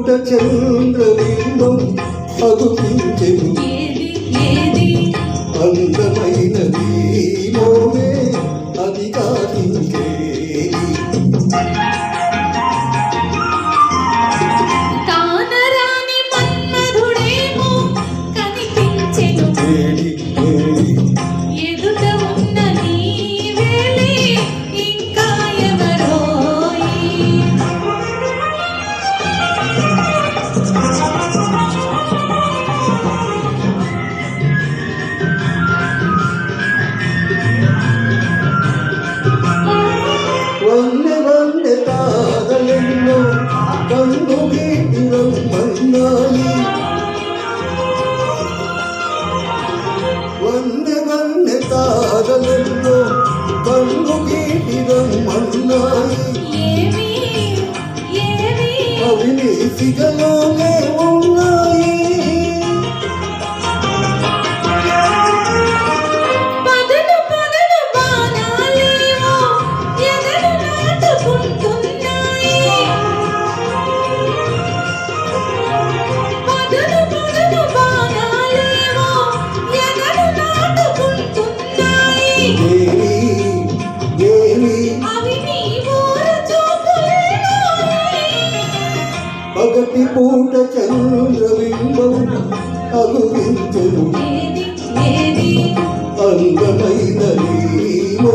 పూట చంద్రబింబం అగుపించెను అందమైనది వల్లె వల్లె తాగలెన్నో కన్ను గీటి రమ్మన్నాయి. వల్లె వల్లె తాగలెన్నో కన్ను గీటి రమ్మన్నాయి. అవి నీ సిగలో సూర్యబింబం అగురింతును అందమైన నీలో